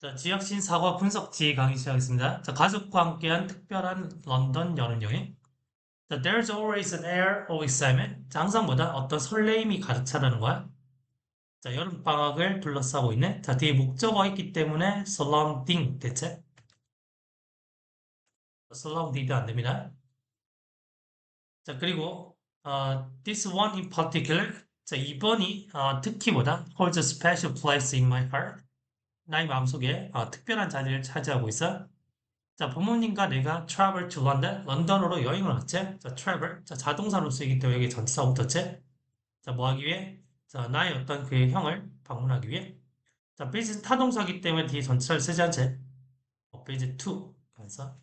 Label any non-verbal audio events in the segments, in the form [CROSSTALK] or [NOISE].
자, 지역신 사과 분석지 강의 시작하겠습니다. 자, 가족과 함께한 특별한 런던 여름 여행. 자, there's always an air of excitement. 자, 항상보다 어떤 설레임이 가득 차다는 거야. 자, 여름 방학을 둘러싸고 있네. 자, 뒤에 목적어가 있기 때문에 surrounding 대체. surrounded 안 됩니다. 자, 그리고 어, this one in particular. 자, 이번이 어, 특히보다 holds a special place in my heart. 나의 마음속에 어, 특별한 자리를 차지하고 있어. 자, 부모님과 내가 travel to London, 런던으로 여행을 왔지. 자, travel, 자, 자동사로 쓰이기 때문에 여기 전치사 붙었지. 자, 뭐 하기 위해? 자, 나의 어떤 그 형을 방문하기 위해. 자, visit 타동사기 때문에 뒤에 전치사를 쓰지 않지. 어, visit to. 그래서.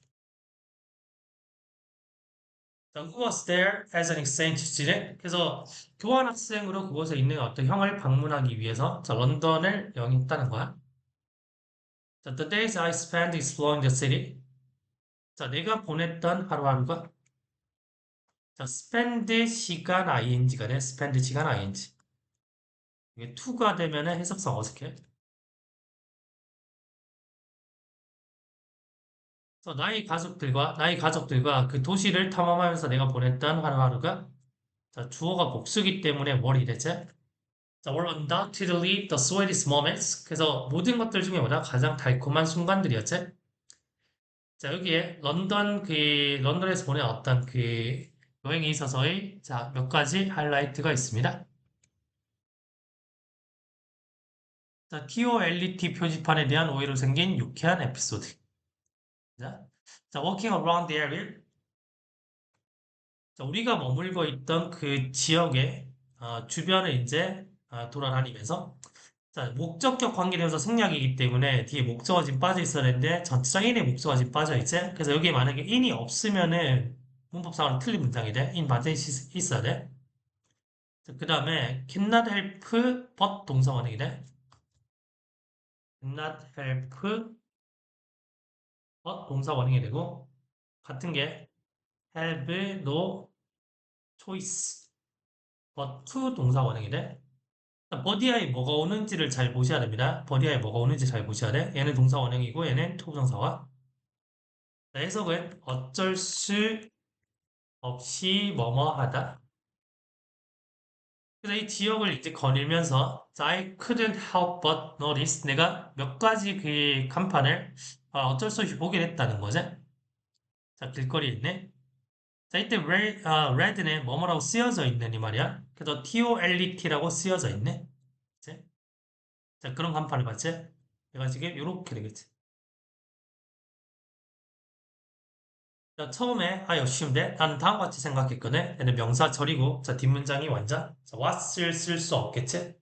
자, who was there as an exchange student? 그래서 교환학생으로 그곳에 있는 어떤 형을 방문하기 위해서 자, 런던을 여행했다는 거야. 자, the days I spent exploring the city. 자, 내가 보냈던 하루하루가 자, spend 시간 ing가 돼. spend 시간 ing. 이게 to가 되면 해석상 어색해. 나의 가족들과 나의 가족들과 그 도시를 탐험하면서 내가 보냈던 하루하루가 자, 주어가 복수기 때문에 뭘이 되지? 자, were undoubtedly the sweetest moments. 그래서 모든 것들 중에 보다 가장 달콤한 순간들이었지. 자, 여기에 런던 그 런던에서 보낸 어떤 그 여행에 있어서의 자, 몇 가지 하이라이트가 있습니다. 자, TOLET 표지판에 대한 오해로 생긴 유쾌한 에피소드. 자, 자, walking around the area. 자, 우리가 머물고 있던 그 지역의 어, 주변을 이제 어, 돌아다니면서 자, 목적격 관계되면서 생략이기 때문에 뒤에 목적어 지금 빠져 있어야 되는데 전치사 in에 목적어 지금 빠져 있지? 그래서 여기에 만약에 in이 없으면은 문법상으로 틀린 문장이 돼. in 반드시 있어야 돼. 그 다음에 cannot help but 동사 원형이 돼. cannot help but 동사 원형이 되고 같은 게 have no choice but to 동사 원형이 돼. 버디아에 뭐가 오는지를 잘 보셔야 됩니다. 버디아에 뭐가 오는지 잘 보셔야 돼. 얘는 동사 원형이고 얘는 투부정사와 해석은 어쩔 수 없이 뭐뭐 하다. 그래서 이 지역을 이제 거닐면서 I couldn't help but notice 내가 몇 가지 그 간판을 어, 어쩔 수 없이 보게 됐다는 거지. 자, 길거리에 있네. 자, 이때 red, 아, red는 뭐뭐라고 쓰여져 있는 이 말이야. 그래서 TOLET라고 쓰여져 있네. 그치? 자, 그런 간판을 봤지? 해가지고 이렇게 되겠지. 자, 처음에 아, 쉬운데 나는 다음과 같이 생각했거든. 얘는 명사 절이고 자, 뒷문장이 완전 자, what을 쓸 수 없겠지?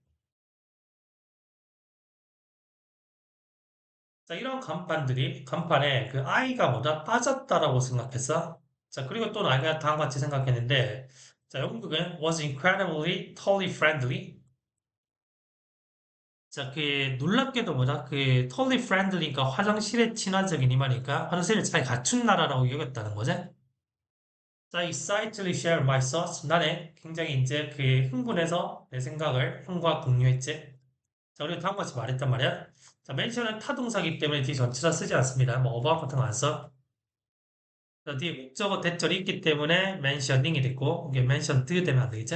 자, 이런 간판들이 간판에 그 I가 뭐다 빠졌다라고 생각했어. 자, 그리고 또 나가 다음과 같이 생각했는데 자, 영국은 was incredibly totally friendly. 자, 그 놀랍게도 뭐다 그 totally friendly가 화장실에 친화적인 이 말이니까 화장실을 잘 갖춘 나라라고 여겼다는 거지. 자, excitedly share my thoughts. 나는 굉장히 이제 그 흥분해서 내 생각을 형과 공유했지. 자, 우리가 다음과 같이 말했단 말이야. 자, mention은 타동사기 때문에 뒤에 전치사 쓰지 않습니다. 뭐 about 같은 거 안 써. 자, 뒤에 목적어 대절이 있기 때문에 mentioning이 됐고 이게 mentioned 되면 안 되겠지?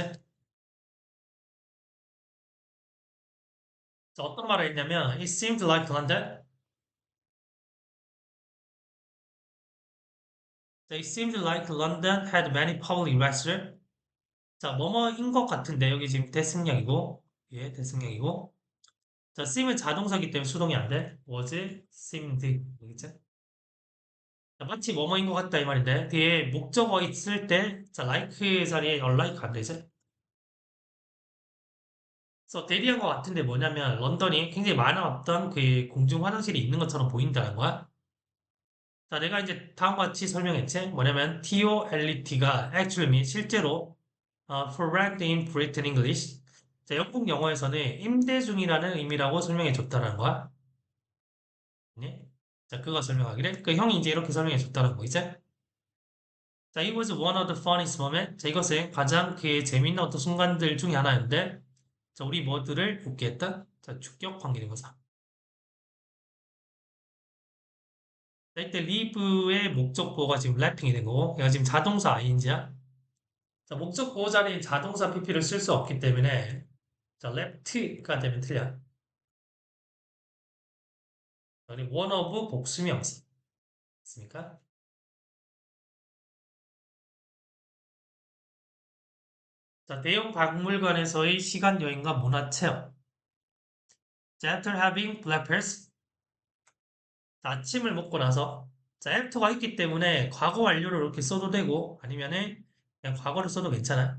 자, 어떤 말을 했냐면 It seemed like London. 자, It seemed like London had many public restrooms. 자, 뭐뭐인 것 같은데 여기 지금 대승력이고 예, 대승력이고 자, seem은 자동사기 때문에 수동이 안 돼. was seemed 되겠지? 자, 마치 뭐뭐인 것 같다 이 말인데 뒤에 목적어 있을 때 자, like 자리에 unlike 안 되지? 그래서 대리한 것 같은데 뭐냐면 런던이 굉장히 많은 어떤 그 공중 화장실이 있는 것처럼 보인다는 거야. 자, 내가 이제 다음과 같이 설명했지? 뭐냐면 TOLET가 actually 실제로 어, for rent in Britain English 자, 영국 영어에서는 임대 중이라는 의미라고 설명해 줬다는 거야. 네? 자, 그거 설명하기를. 그 형이 이제 이렇게 설명해 줬다는 거, 이제. 자, it was one of the funniest moments. 자, 이것은 가장 그 재밌는 어떤 순간들 중에 하나였는데, 자, 우리 뭐들을 웃게 했다? 자, 주격 관계대명사. 자, 이때 live의 목적보가 지금 랩핑이 된 거고, 얘가 지금 자동사 ing야. 자, 목적보 자리에 자동사 pp를 쓸 수 없기 때문에, 자, left가 되면 틀려. 그리고 one of 복수 명사. 있습니까? 자, 대형 박물관에서의 시간 여행과 문화 체험. 자, after having breakfast. 자, 아침을 먹고 나서 자, after가 있기 때문에 과거 완료를 이렇게 써도 되고 아니면은 그냥 과거를 써도 괜찮아.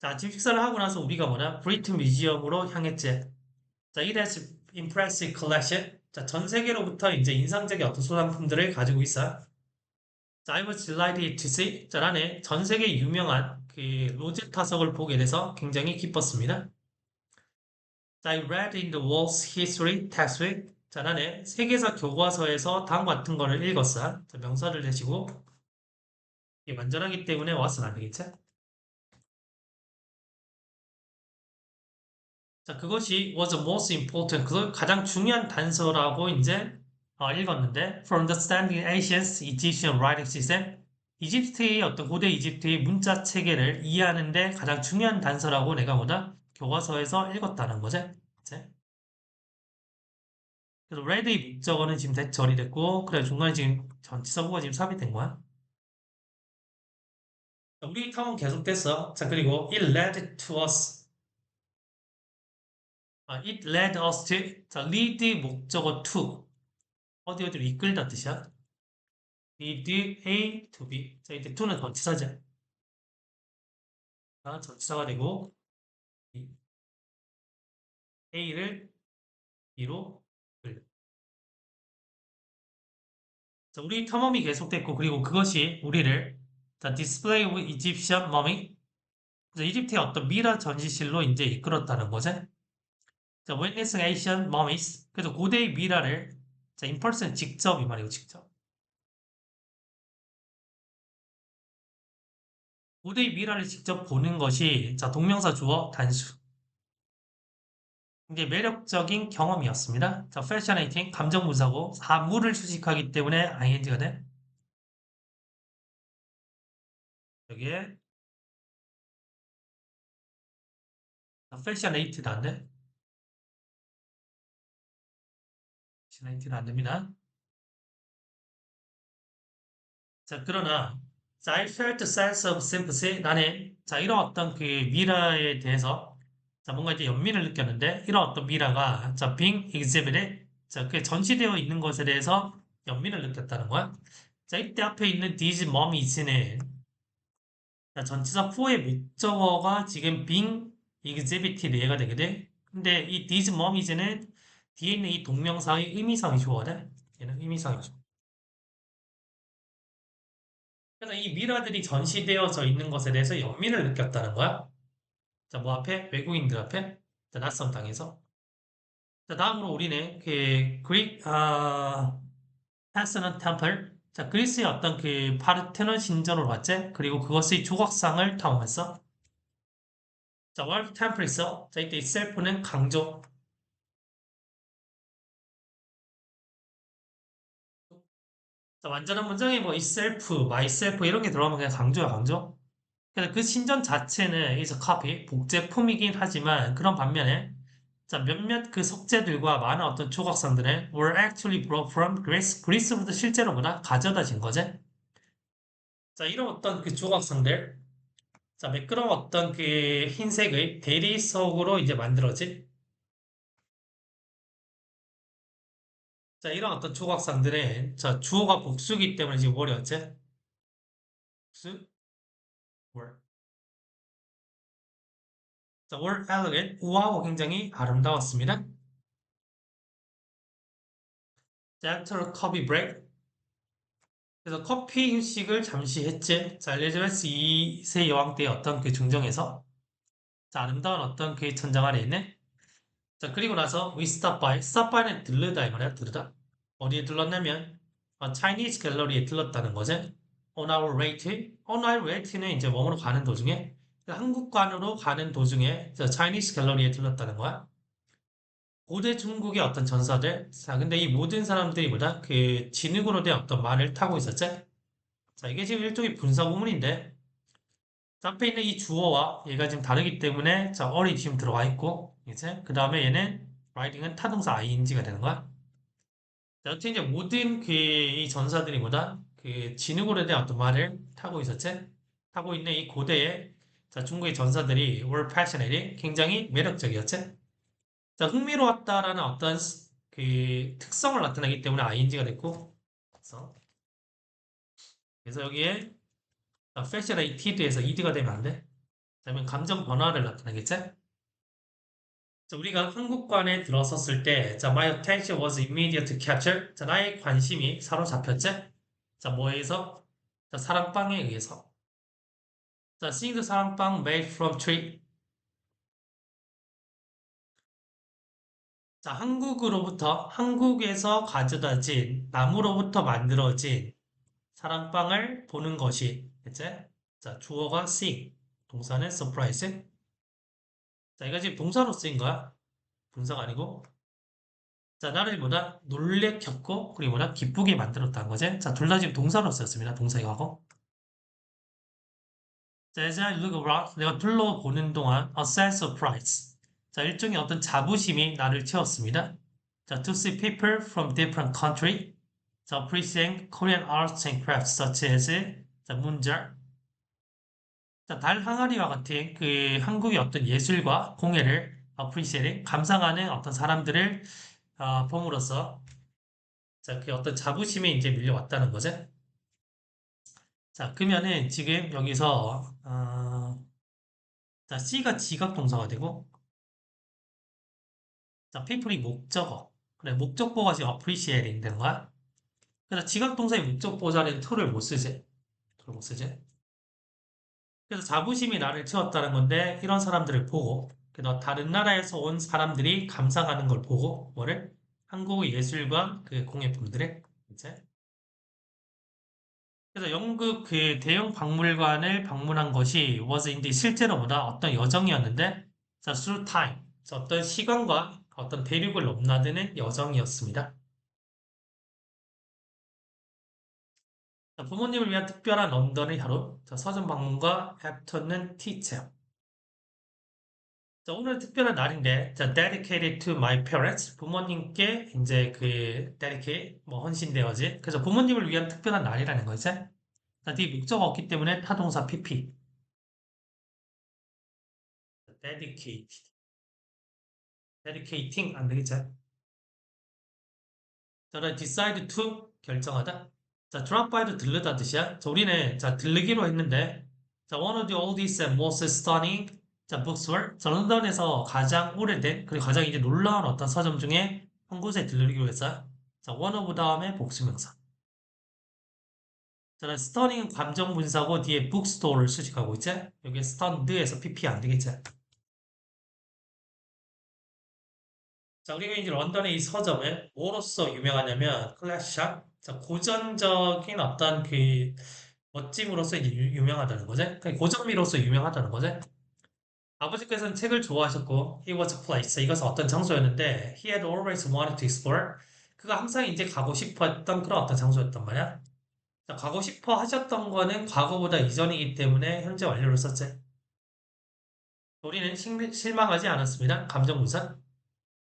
자, 아침 식사를 하고 나서 우리가 뭐냐? 브리트 뮤지엄으로 향했지. 자, it has impressive collection. 자, 전 세계로부터 이제 인상적인 어떤 소장품들을 가지고 있어. 자, I was delighted to see. 자, 나는 전 세계 유명한 그 로제타석을 보게 돼서 굉장히 기뻤습니다. 자, I read in the world's history textbook. 자, 나는 세계사 교과서에서 다음과 같은 거를 읽었어. 자, 명사를 대시고 이게 완전하기 때문에 was는 안 되겠지? 자, 그것이 was the most important, 그 가장 중요한 단서라고 이제 어, 읽었는데 from the standing ancient Egyptian writing system 이집트의 어떤 고대 이집트의 문자 체계를 이해하는데 가장 중요한 단서라고 내가 뭐다 교과서에서 읽었다는 거지. 이제. 그래서 red의 목적어는 지금 대- 처리됐고 그래 중간에 지금 전치사구가 지금 삽입된 거야. 자, 우리 탐은 계속됐어. 자 그리고 it led to us. 아, it led us to. 자 lead 목적어 to. 어디 어디로 이끌다 뜻이야. lead A to B. 자 이때 to는 전치사죠. 자, 전치사가 되고 이 A를 B로 이끌다. 자, 우리 탐험이 계속됐고 그리고 그것이 우리를 자, display with Egyptian mummy 자, 이집트의 어떤 미라 전시실로 이제 이끌었다는 거죠. 자, witnessing ancient mummies 그래서 고대의 미라를 자, in person 직접 이 말이고 직접 고대의 미라를 직접 보는 것이 자, 동명사 주어 단수 굉장히 매력적인 경험이었습니다. 자, fascinating 감정 문사고 사물을 수식하기 때문에 ing가 돼. 여기에 fascinated 안 돼. Fascinated 안 됩니다. 자, 그러나 자, I felt sense of sympathy. 나는 자, 이런 어떤 그 미라에 대해서 자, 뭔가 이제 연민을 느꼈는데 이런 어떤 미라가 자, being exhibited 자, 그 전시되어 있는 것에 대해서 연민을 느꼈다는 거야. 자, 이때 앞에 있는 these mummies는 자, 전치사 for의 목적어가 지금 being exhibited 얘가 되거든. 근데 이 these mummies는 뒤에 이 동명사의 의미상이 주어야 얘는 의미상이 주어. 그래서 이 미라들이 전시되어져 있는 것에 대해서 연민을 느꼈다는 거야. 자, 뭐 앞에? 외국인들 앞에? 자, 낯선 땅에서. 자, 다음으로 우리는 그 그릭 아 파스넌 템플 자, 그리스의 어떤 그 파르테논 신전으로 봤지? 그리고 그것의 조각상을 탐험했어. 자, 월드 템플 있어. 자, 이때 itself는 강조. 완전한 문장에 뭐 itself, myself 이런 게 들어가면 그냥 강조야, 강조. 그래서 그 신전 자체는 is copy, 복제품이긴 하지만 그런 반면에 자, 몇몇 그 석재들과 많은 어떤 조각상들은 were actually brought from Greece. 그리스부터 실제로 뭐다? 가져다 진 거지. 자, 이런 어떤 그 조각상들. 자, 매끄러운 어떤 그 흰색의 대리석으로 이제 만들어진. 자, 이런 어떤 조각상들은 자, 주어가 복수기 때문에 지금 어려웠지? 복수? were. 자, were elegant, 우아하고 굉장히 아름다웠습니다. 자, after a coffee break. 그래서 커피 휴식을 잠시 했지. 자, 엘리자베스 2세 여왕 때의 어떤 그 중정에서 자, 아름다운 어떤 그 천장 아래 있네. 자, 그리고 나서 we stop by. stop by는 들르다 이 말이야, 들르다. 어디에 들렀냐면 어, Chinese 갤러리에 들렀다는 거지. on our way to. on our way to는 이제 몸으로 가는 도중에 한국관으로 가는 도중에 자, Chinese 갤러리에 들렀다는 거야. 고대 중국의 어떤 전사들. 자, 근데 이 모든 사람들이 뭐다? 그 진흙으로 된 어떤 말을 타고 있었지? 자, 이게 지금 일종의 분사구문인데, 자, 앞에 있는 이 주어와 얘가 지금 다르기 때문에, 자, 어리 지금 들어와 있고, 이제, 그 다음에 얘는, writing은 타동사 ing가 되는 거야. 자, 여튼 이제 모든 그, 이 전사들이 뭐다? 그 진흙으로 된 어떤 말을 타고 있었지? 타고 있는 이 고대의, 자, 중국의 전사들이 were passionate, 굉장히 매력적이었지? 자, 흥미로웠다라는 어떤 스- 그 특성을 나타내기 때문에 ing가 됐고, 그래서, 그래서 여기에 fascinated에서 ed가 되면 안 돼. 그러면 감정 변화를 나타내겠지? 자, 우리가 한국관에 들어섰을 때, 자, my attention was immediate capture. 자, 나의 관심이 사로잡혔지? 자, 뭐에 의해서? 자, 사랑방에 의해서. 자, seeing the 사랑방 made from tree. 자, 한국으로부터, 한국에서 가져다진, 나무로부터 만들어진 사랑방을 보는 것이, 그치? 자, 주어가 see, 동사는 surprise. 자, 이거 지금 동사로 쓰인 거야. 분사가 아니고. 자, 나를 뭐다? 놀래 켰고, 그리고 뭐다? 기쁘게 만들었다는 거지. 자, 둘 다 지금 동사로 쓰였습니다. 동사 이거 하고. 자, as I look around, 내가 둘러보는 동안 a sense of pride. 자, 일종의 어떤 자부심이 나를 채웠습니다. 자, to see people from different country. 자, appreciating Korean arts and crafts such as 자, 문절. 자, 달 항아리와 같은 그 한국의 어떤 예술과 공예를 appreciating, 감상하는 어떤 사람들을 어, 봄으로써 자, 그 어떤 자부심이 이제 밀려왔다는 거죠. 자, 그러면은 지금 여기서 어, 자, C가 지각 동사가 되고 자, people이 목적어. 그래, 목적보가 지금 appreciating 되는 거야. 그래서 지각 동사의 목적보 자리는 to를 못 쓰지. to를 못 쓰지. 그래서 자부심이 나를 채웠다는 건데 이런 사람들을 보고 그래서 다른 나라에서 온 사람들이 감상하는 걸 보고 뭐를? 한국의 예술과 그 공예품들을 이제. 그래서 영국 그 대형 박물관을 방문한 것이 was indeed 실제로보다 어떤 여정이었는데 자, through time. 자, 어떤 시간과 어떤 대륙을 넘나드는 여정이었습니다. 부모님을 위한 특별한 런던의 하루 자, 서점 방문과 애프터는 티체어 자, 오늘 특별한 날인데, 자, dedicated to my parents. 부모님께 이제 그 dedicate, 뭐 헌신되어진. 그래서 부모님을 위한 특별한 날이라는 거지. 자, 뒤에 목적어 없기 때문에 타동사 pp. dedicated. dedicating 안 되겠지? 자, 그다음 decide to 결정하다. 자, drop by도 들르다 뜻이야. 자, 우리는 자, 들르기로 했는데, 자, one of the oldest and most stunning 자, 북스월. 자, 런던에서 가장 오래된, 그리고 가장 이제 놀라운 어떤 서점 중에 한 곳에 들르기로 했어요. 자, one of 다음에 복수명사. 자, 스터닝은 감정 분사고 뒤에 북스토어를 수식하고 있지? 여기 스턴드에서 pp 안 되겠지? 자, 우리가 이제 런던의 이 서점을 뭐로서 유명하냐면 클래스샵. 자, 고전적인 어떤 그 멋짐으로서 유- 유명하다는 거지? 그러니까 고전미로서 유명하다는 거지? 아버지께서는 책을 좋아하셨고 he was a place 이것은 어떤 장소였는데 he had always wanted to explore. 그가 항상 이제 가고 싶어 했던 그런 어떤 장소였단 말이야. 자, 가고 싶어 하셨던 거는 과거보다 이전이기 때문에 현재 완료를 썼지. 우리는 실- 실망하지 않았습니다. 감정분사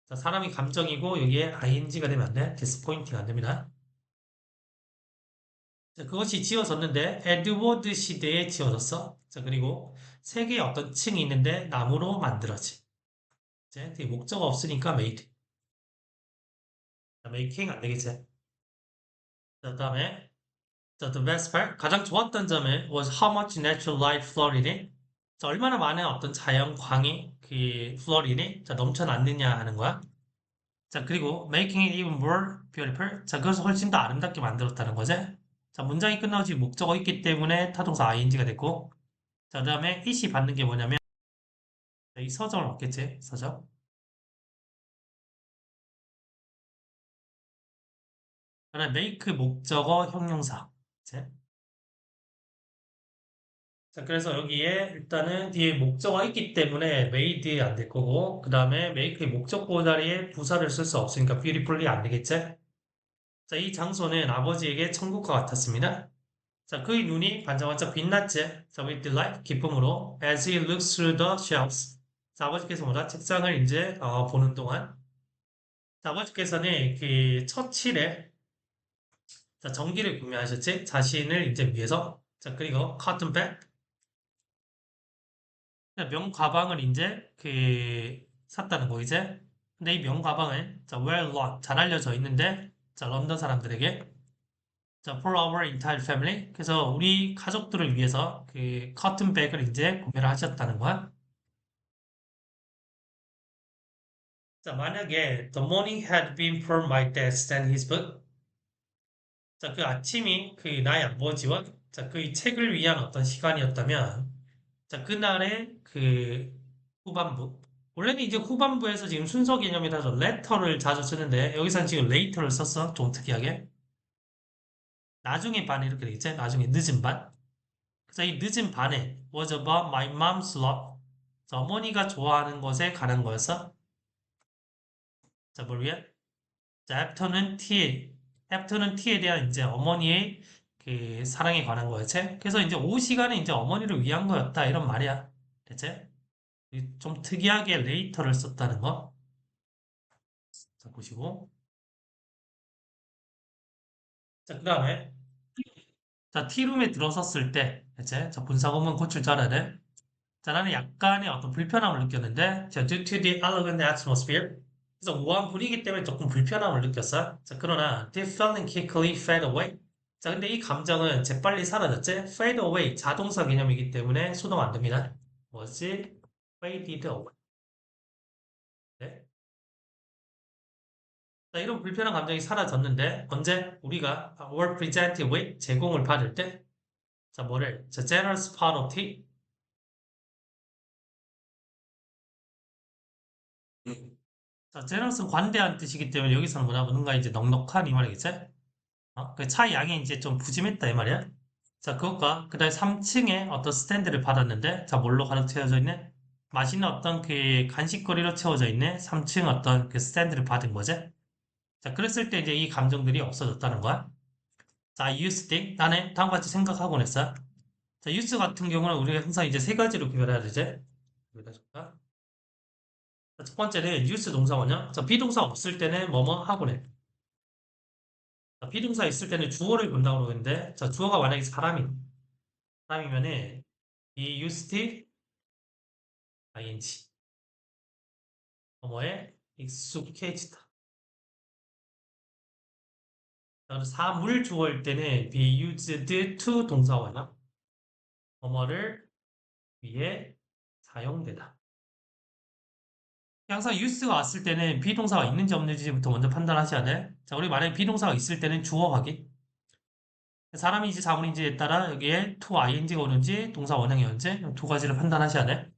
자, 사람이 감정이고 여기에 ing가 되면 안 돼. disappointing 안 됩니다 자, 그것이 지어졌는데 에드워드 시대에 지어졌어 자 그리고 세 개의 어떤 층이 있는데 나무로 만들어진 이제 목적 없으니까 made. making 안 되겠지. 자, 그다음에 자, the best part 가장 좋았던 점은 was how much natural light flooded in. 자, 얼마나 많은 어떤 자연 광이 그 flooded 자, 넘쳐났느냐 하는 거야. 자, 그리고 making it even more beautiful. 자, 그것을 훨씬 더 아름답게 만들었다는 거지. 자, 문장이 끝나고 지금 목적어 있기 때문에 타동사 ing가 됐고. 자, 그 다음에 it이 받는 게 뭐냐면 자, 이 서점을 얻겠지. 서점. 그다음에 make 목적어 형용사. 이제 자, 그래서 여기에 일단은 뒤에 목적어가 있기 때문에 made 안될 거고, 그 다음에 make의 목적보 자리에 부사를 쓸 수 없으니까 beautifully 안 되겠지? 자, 이 장소는 아버지에게 천국과 같았습니다. 자, 그의 눈이 반짝반짝 빛났지? 자, with delight, 기쁨으로. As he looks through the shelves. 자, 아버지께서 뭐다? 책상을 이제 어, 보는 동안. 자, 아버지께서는 그 처칠에 자, 전기를 구매하셨지? 자신을 이제 위해서. 자, 그리고 bag. 명 가방을 이제 그 샀다는 거 이제. 근데 이 명 가방은 자, well known, 잘 알려져 있는데 자, 런던 사람들에게 자, for our entire family. 그래서 우리 가족들을 위해서 그 커튼 백을 이제 구매를 하셨다는 거야. 자, 만약에 the morning had been for my dad than his book. 자, 그 아침이 그 나의 아버지와 자, 그의 책을 위한 어떤 시간이었다면 자, 그날의 그 후반부. 원래는 이제 후반부에서 지금 순서 개념이라서 letter를 자주 쓰는데 여기서는 지금 later를 썼어. 좀 특이하게. 나중에 반 이렇게 되겠지? 나중에 늦은 반. 그래서 이 늦은 반에 was about my mom's love. 자, 어머니가 좋아하는 것에 관한 거였어. 자, 뭘 위해? 자, after는 T, after는 T에 대한 이제 어머니의 그 사랑에 관한 거였지. 그래서 이제 오후 시간에 이제 어머니를 위한 거였다 이런 말이야. 됐지? 좀 특이하게 later를 썼다는 거. 자, 보시고. 자, 그 다음에 자, 티룸에 들어섰을 때, 이제 자, 분사구문 고칠 줄 알아야 돼. 자, 나는 약간의 어떤 불편함을 느꼈는데, 자, due to the elegant atmosphere. 그래서 우아한 분위기 때문에 조금 불편함을 느꼈어. 자, 그러나 this feeling quickly fade away. 자, 근데 이 감정은 재빨리 사라졌지? fade away 자동사 개념이기 때문에 수동 안 됩니다. 뭐지? Faded away. 네? 자, 이런 불편한 감정이 사라졌는데 언제 우리가 were presented with 제공을 받을 때 자, 뭐를? 자, generous part of tea. 자, generous는 관대한 뜻이기 때문에 여기서는 뭐냐? 뭔가 이제 넉넉한 이 말이겠지? 어? 그차 양이 이제 좀 푸짐했다 이 말이야. 자, 그것과 그 다음에 3층에 어떤 스탠드를 받았는데 자, 뭘로 가득 채워져 있네? 맛있는 어떤 그 간식거리로 채워져 있네? 3층 어떤 그 스탠드를 받은 거지? 자, 그랬을 때 이제 이 감정들이 없어졌다는 거야. 자, think. 나는 다음과 같이 생각하곤 했어. 자, use 같은 경우는 우리가 항상 이제 세 가지로 구별해야 되지. 구별해줄까? 자, 첫 번째는 use 동사원이야. 자, 비동사 없을 때는 뭐뭐 하곤 해. 자, 비동사 있을 때는 주어를 본다고 그러는데, 자, 주어가 만약에 사람이, 사람이면은, 이 used ing. 뭐뭐에 익숙해지다. 사물 주어일 때는 be used to 동사원이야. 뭐뭐를 위해 사용되다. 항상 use가 왔을 때는 비동사가 있는지 없는지부터 먼저 판단하셔야 돼. 자, 우리 만약에 비동사가 있을 때는 주어 확인. 사람인지 자문인지에 따라 여기에 to ing가 오는지 동사 원형이 오는지 두 가지를 판단하셔야 돼.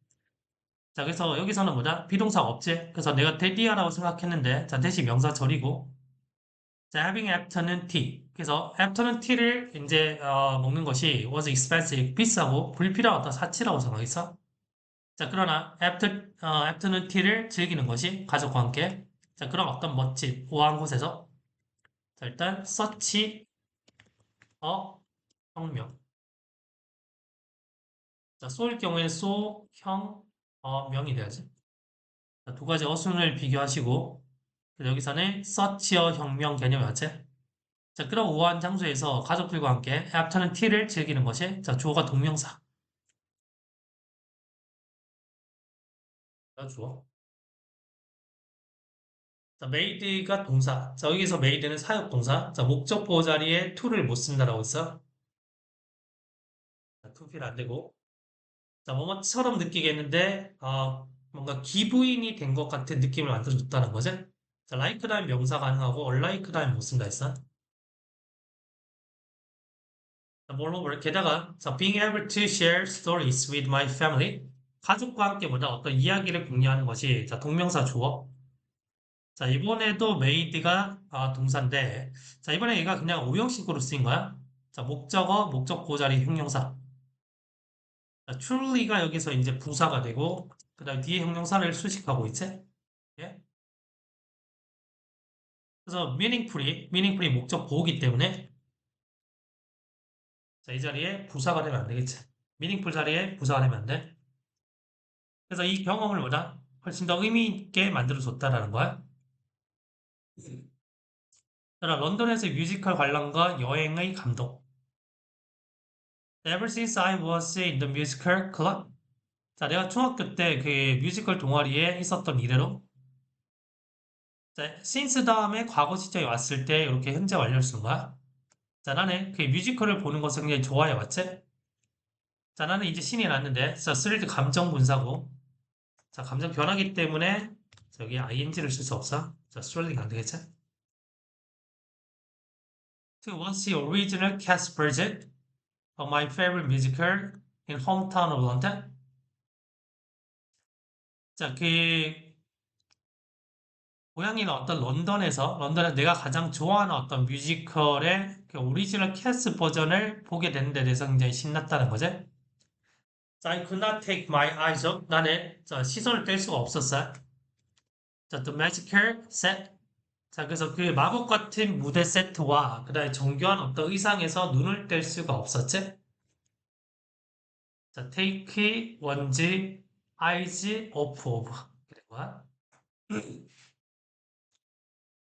자, 그래서 여기서는 뭐다? 비동사가 없지? 그래서 내가 대디하라고 생각했는데 자, 대시 명사 절이고 자, having after는 tea. 그래서 after는 tea를 이제 어, 먹는 것이 was expensive, 비싸고 불필요한 어떤 사치라고 생각했어. 자, 그러나 after, 어, after는 tea를 즐기는 것이 가족과 함께 자, 그런 어떤 멋진 우아한 곳에서 자, 일단 such 어 혁명 자, 소일 경우에는 소, 형, 어, 명이 돼야지. 자, 두 가지 어순을 비교하시고 여기서는 서치어 혁명 개념이 왔지? 자, 그런 우아한 장소에서 가족들과 함께 after는 tea를 즐기는 것이 자, 주어가 동명사. 자, 주어. 자, made가 동사. 자, 여기서 made는 사역 동사. 자, 목적 보호 자리에 to를 못 쓴다라고 했어. 자, to 필 안 되고. 자, 뭐뭐처럼 느끼겠는데, 어, 뭔가 기부인이 된 것 같은 느낌을 만들어줬다는 거지? 자, like 다음 명사 가능하고, unlike 다음 못 쓴다 했어. 뭘 게다가, 자, being able to share stories with my family. 가족과 함께 뭐다 어떤 이야기를 공유하는 것이, 자, 동명사 주어. 자, 이번에도 made가 아, 동사인데, 자, 이번에 얘가 그냥 오형식으로 쓰인 거야. 자, 목적어, 목적 보자리, 형용사. 자, truly가 여기서 이제 부사가 되고 그 다음 뒤에 형용사를 수식하고 있지? 예? 그래서 meaningfully, meaningfully 목적 보호기 때문에 자, 이 자리에 부사가 되면 안 되겠지. meaningful 자리에 부사가 되면 안 돼. 그래서 이 경험을 보다 훨씬 더 의미 있게 만들어줬다라는 거야. 런던에서 뮤지컬 관람과 여행의 감독. Ever since I was in the musical club. 자, 내가 중학교 때 그 뮤지컬 동아리에 있었던 이래로. 자, since 다음에 과거 시점에 왔을 때 이렇게 현재 완료를 거야. 자, 나는 그 뮤지컬을 보는 것을 굉장히 좋아해 왔지? 자, 나는 이제 신이 났는데, 자, 스릴드 감정 분사고. 자, 감정 변하기 때문에 저기 ing를 쓸 수 없어. 자, 스릴링 안 되겠지? To watch the original cast version of my favorite musical in hometown of London. 자, 그 고향인 어떤 런던에서 런던에서 내가 가장 좋아하는 어떤 뮤지컬의 그 오리지널 캐스 버전을 보게 되는 데 대해서 굉장히 신났다는 거지. 자, I could not take my eyes off. 나는 자, 시선을 뗄 수가 없었어. 자, the magical set. 자, 그래서 그 마법 같은 무대 세트와 그다음에 정교한 어떤 의상에서 눈을 뗄 수가 없었지. 자, take one's eyes off of. 그리고 [CLEARS THROAT]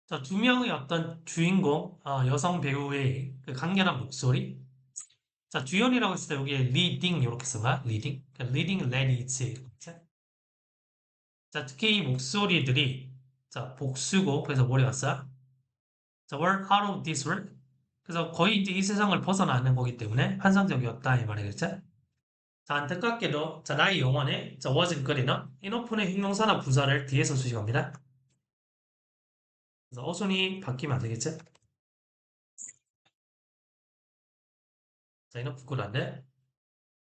자, 두 명의 어떤 주인공, 어, 여성 배우의 그 강렬한 목소리. 자, 주연이라고 했을 때 여기에 leading 이렇게 쓴 거야. leading. 그러니까 ladies. 그치? 자, 특히 이 목소리들이 자, 복수고 그래서 뭐래 왔어? 자, were out of this world. 그래서 거의 이제 이 세상을 벗어나는 거기 때문에 환상적이었다 이 말이겠지? 자, 안타깝게도 자, 나의 영혼에 자, wasn't good enough. 인오픈의 형용사나 부사를 뒤에서 수식합니다. 그래서 어순이 바뀌면 안 되겠지? 자, 이너프 굿안 돼?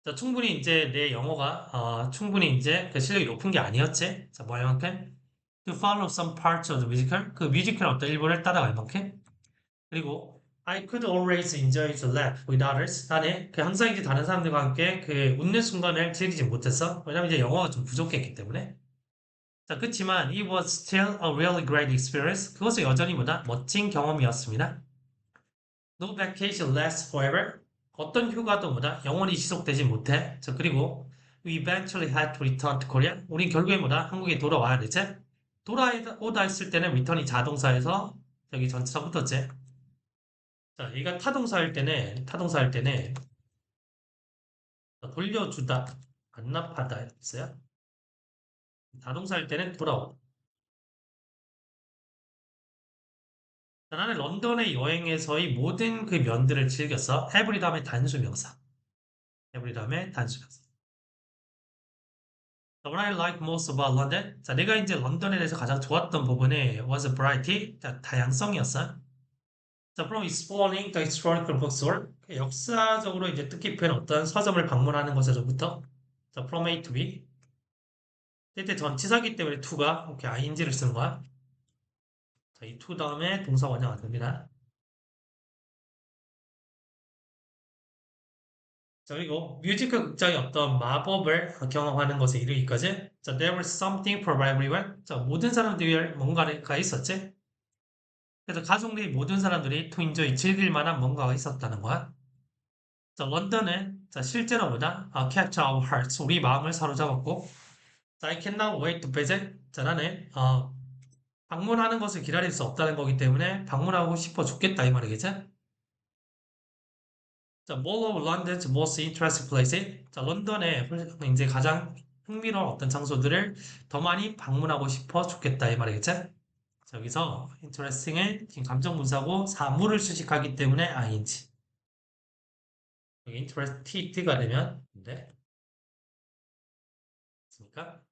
자, 충분히 이제 내 영어가 어, 충분히 이제 그 실력이 높은 게 아니었지? 자, 뭐 할 만큼? To follow some parts of the musical. 그 뮤지컬 어떤 일부를 따라갈 만큼. 그리고 I could always enjoy the laugh with others. 나는 그 항상 이제 다른 사람들과 함께 그 웃는 순간을 즐기지 못했어. 왜냐면 이제 영어가 좀 부족했기 때문에. 자, 그렇지만 it was still a really great experience. 그것은 여전히 보다 멋진 경험이었습니다. No vacation lasts forever. 어떤 휴가도 보다 영원히 지속되지 못해. 자, 그리고 we eventually had to return to Korea. 우린 결국에 보다 한국에 돌아와야 되지. 돌아오다 했을 때는 return이 자동사에서 여기 전치사 붙었지. 자, 얘가 타동사일 때는 타동사일 때는 돌려주다, 반납하다 했어요. 자동사일 때는 돌아오. 자, 나는 런던의 여행에서의 모든 그 면들을 즐겼어. 해브리 다음에 단수 명사. 해브리 다음에 단수 명사. What I like most about London. 자, 내가 이제 런던에 대해서 가장 좋았던 부분이 was variety. 자, 다양성이었어. 자, from exploring the historical bookstore. 역사적으로 이제 뜻깊은 어떤 서점을 방문하는 것에서부터 자, from A to B. 이때 전치사기 때문에 to가 이렇게 ing를 쓰는 거야. 자, 이 to 다음에 동사 원형 안 됩니다. 그리고 뮤지컬 극장의 어떤 마법을 경험하는 것에 이르기까지 자, there was something for everyone. 자, 모든 사람들이 뭔가가 있었지. 그래서 가족들이 모든 사람들이 enjoy 즐길 만한 뭔가가 있었다는 거야. 자, 런던은 자, 실제로 보다 아, catch our hearts. 우리 마음을 사로잡았고 자, I cannot wait to visit. 자, 나는 어, 방문하는 것을 기다릴 수 없다는 거기 때문에 방문하고 싶어 죽겠다 이 말이겠지? 자, Mall of London's most interesting place. 자, 런던의 이제 가장 흥미로운 어떤 장소들을 더 많이 방문하고 싶어 죽겠다 이 말이겠지? 자, 여기서 interesting은 지금 감정 분사고 사물을 수식하기 때문에 ing. 여기 interested가 되면 네. 됐습니까?